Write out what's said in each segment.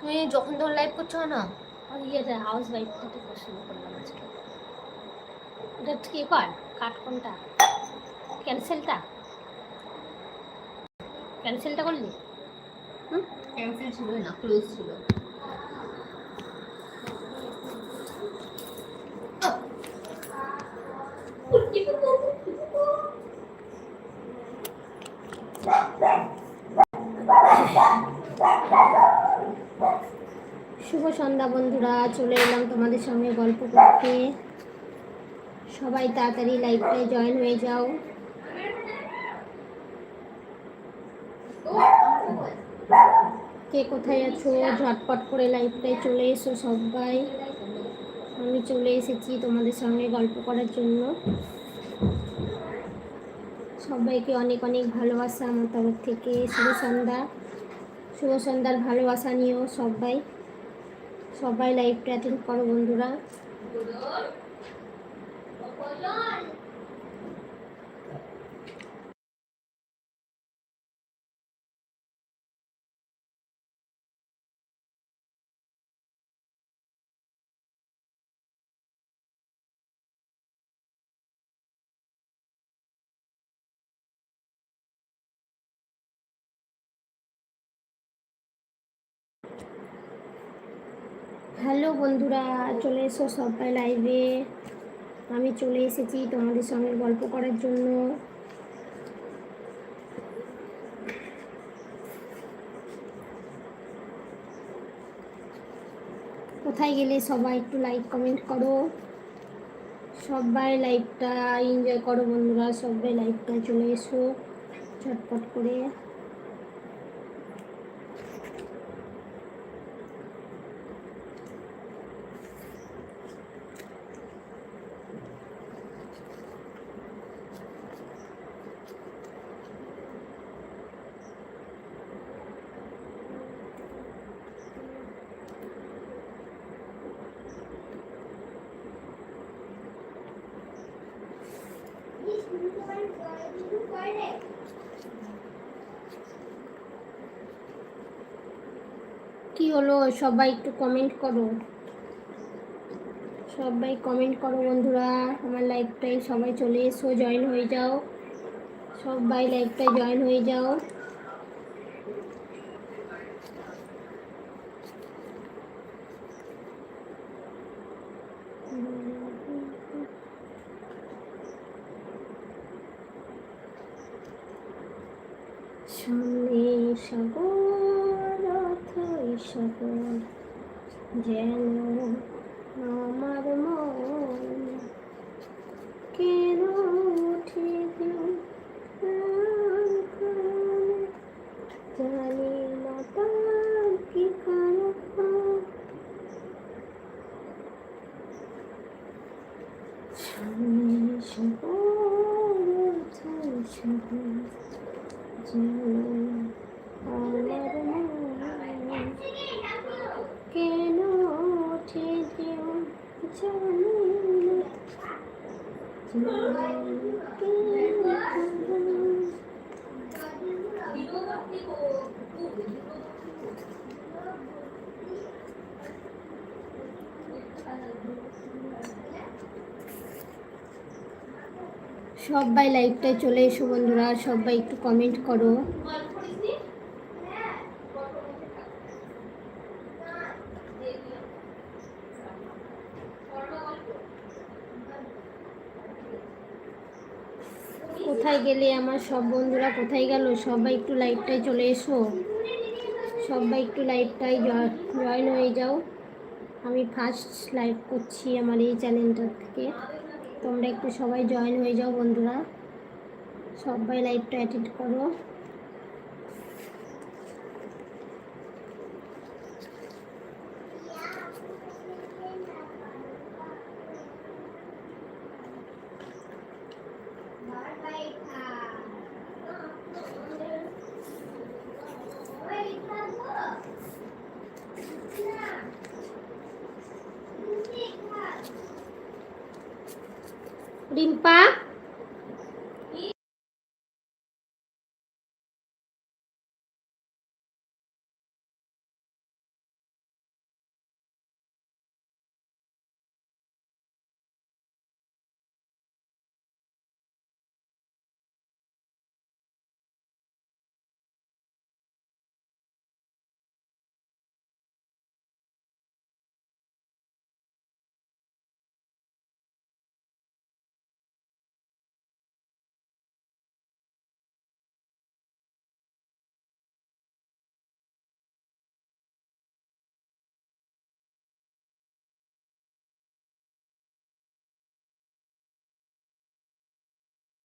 তুমি যখন তখন লাইভ করছ না? ইয়েটা হাউস ওয়াইফটাতে পছন্দ করলাম আজকে। এটা কি কর? কাট কোনটা? ক্যান্সেলটা ক্যান্সেলটা করলি? হুম? ক্যান্সেল ছিল না ক্লোজ ছিল। শুভ সন্ধ্যা বন্ধুরা, চলে এলাম তোমাদের সঙ্গে গল্প করতে। সবাই তাড়াতাড়ি লাইভটায় জয়েন হয়ে যাও। কে কোথায় আছো? ঝটপট করে লাইভটায় চলে এসো সবাই। আমি চলে এসেছি তোমাদের সঙ্গে গল্প করার জন্য। সবাইকে অনেক অনেক ভালোবাসা আমার তরফ থেকে। শুভ সন্ধ্যা। শুভ সন্ধ্যার ভালোবাসা নিয়েও সবাই সবাই লাইভটা অ্যাটেন্ড করো বন্ধুরা। হ্যালো বন্ধুরা, চলে এসো সবাই লাইভে আমি চলে এসেছি তোমাদের সঙ্গে গল্প করার জন্য। কোথায় গেলে সবাই একটু লাইক কমেন্ট করো? সবাই লাইভটা এনজয় করো বন্ধুরা সবাই লাইভটা চলে এসো, ঝটপট করে। কি হলো? সবাই একটু কমেন্ট করো। সবাই কমেন্ট করো বন্ধুরা। আমার লাইফটাই সবাই চলে এসো জয়েন হয়ে যাও। সবাই লাইফটাই জয়েন হয়ে যাও। কেন সবাই লাইভটায় চলে এসো বন্ধুরা সবাই একটু কমেন্ট করো। কোথায় গেলে আমার সব বন্ধুরা কোথায় গেল? সবাই একটু লাইভটায় চলে এসো। সবাই একটু লাইভটায় জয়েন হয়ে যাও। আমি ফার্স্ট লাইভ করছি আমার এই চ্যানেলটা থেকে। তোমরা একটু সবাই জয়েন হয়ে যাও বন্ধুরা। সবাই লাইভটা অ্যাটেন্ড করো। রিম্পা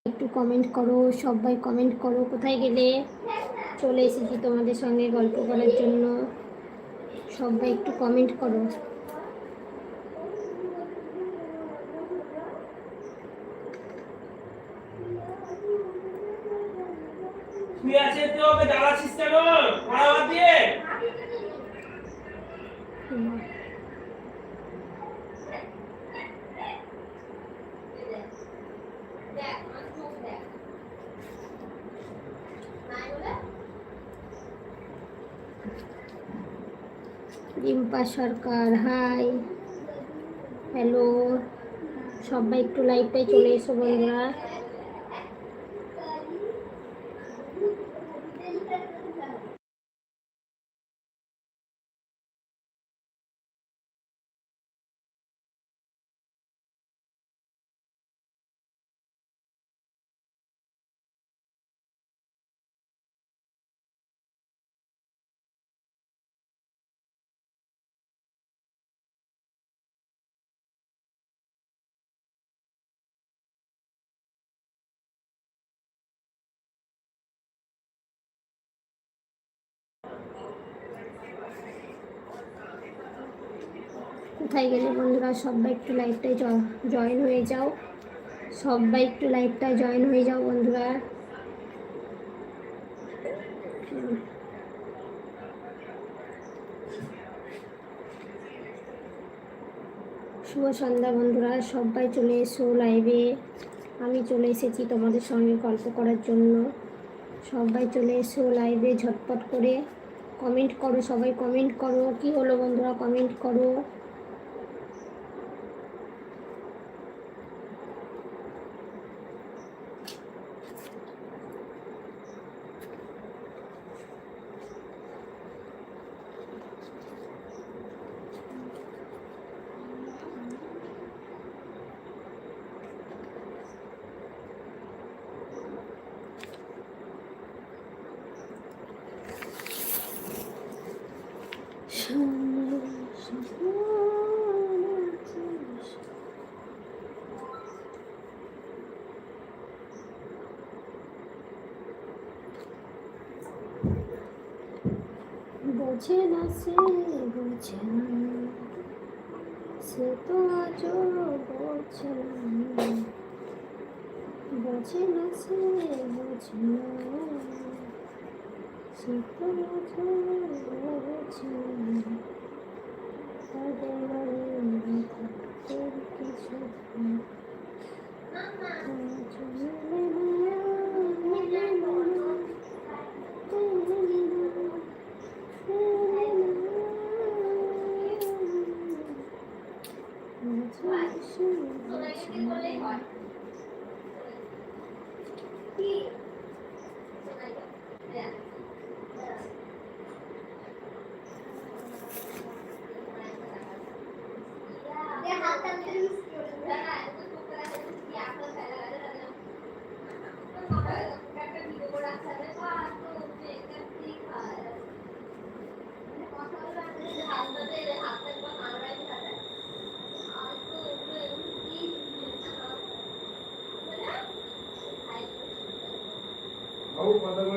একটু কমেন্ট করো, সবাই কমেন্ট করো, কোথায় গেলে চলে এসেছি তোমাদের সঙ্গে গল্প করার জন্য। সবাই একটু কমেন্ট করো। তুই আছে ওকে জ্বালাচ্ছিস কেন? পড়া দিয়ে। রিম্পা সরকার হাই। হ্যালো সবাই একটু লাইভটাই চলে এসো বন্ধুরা। কোথায় গেলে বন্ধুরা? সবাই একটু লাইভটায় জয়েন হয়ে যাও। সবাই একটু লাইভটায় জয়েন হয়ে যাও বন্ধুরা। শুভ সন্ধ্যা বন্ধুরা, সবাই চলে এসো লাইভে আমি চলে এসেছি তোমাদের সঙ্গে গল্প করার জন্য। সবাই চলে এসো লাইভে ঝটপট করে। কমেন্ট করো, সবাই কমেন্ট করো। কি হলো বন্ধুরা? কমেন্ট করো। বোঝে না সে বুঝে না। সে তো আজও বোঝে না। বোঝে না সে বোঝে সে তো আজও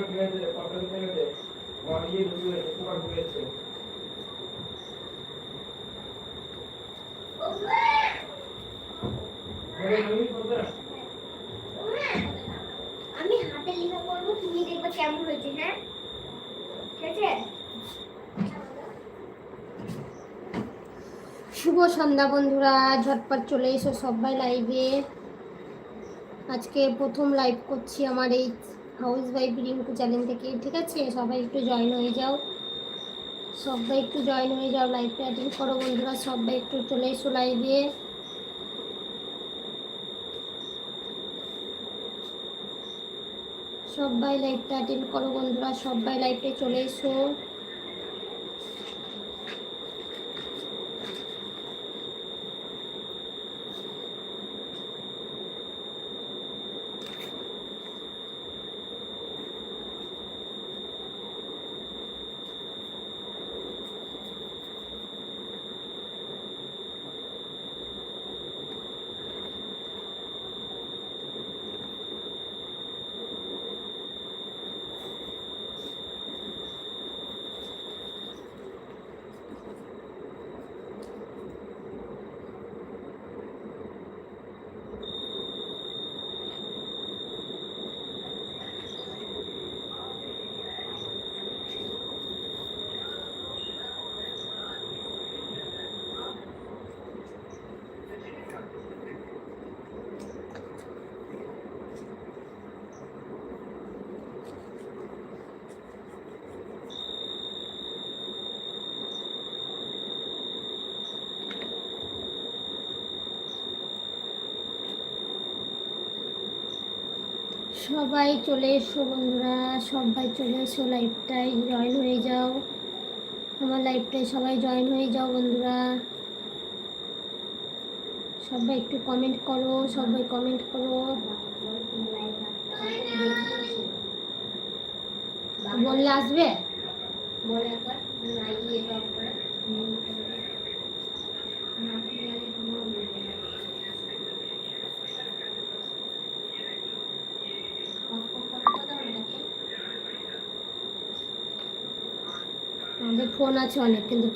কিনে দে কিনে দে কোথায় আমি হাতে লেখা করব তুমি দেখবে কেমন হয়েছে হ্যাঁ? ঠিক আছে শুভ সন্ধ্যা বন্ধুরা ঝটপট চলে এসো সবাই লাইভে আজকে প্রথম লাইভ করছি আমার এই হাউস ওয়াইফ রিঙ্কু চ্যানেল থেকে, ঠিক আছে? সবাই একটু জয়েন হয়ে যাও। সবাই একটু জয়েন হয়ে যাও লাইভে অ্যাটেন্ড করো বন্ধুরা, সবাই একটু চলে এসো লাইভে সবাই লাইভটা অ্যাটেন্ড করো বন্ধুরা, সবাই লাইভে চলে এসো। সবাই চলে এসো বন্ধুরা, সবাই চলে এসো লাইভটাই জয়েন হয়ে যাও। আমার লাইভটায় সবাই জয়েন হয়ে যাও বন্ধুরা। সবাই একটু কমেন্ট করো, সবাই কমেন্ট করো। বললে আসবে? বলে একবার আছে অনেক কিন্তু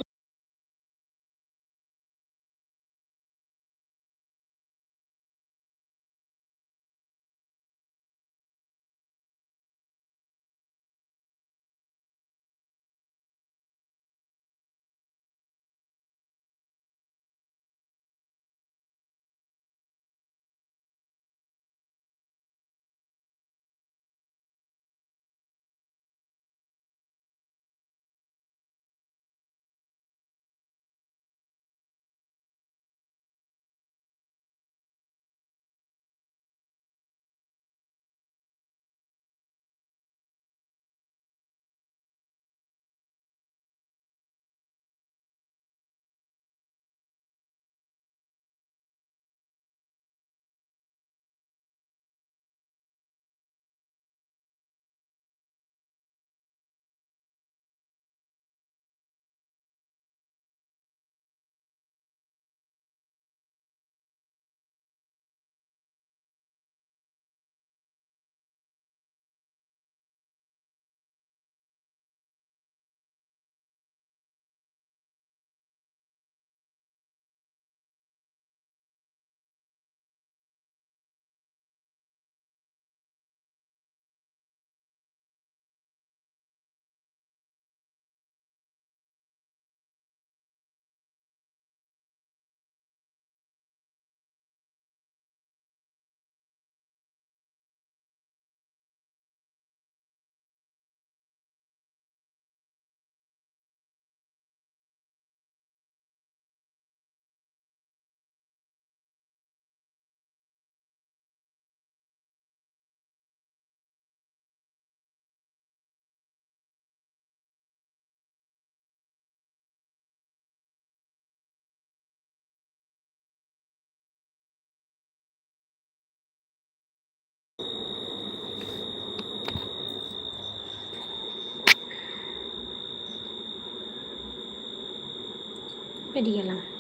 পেরিয়ে গেলাম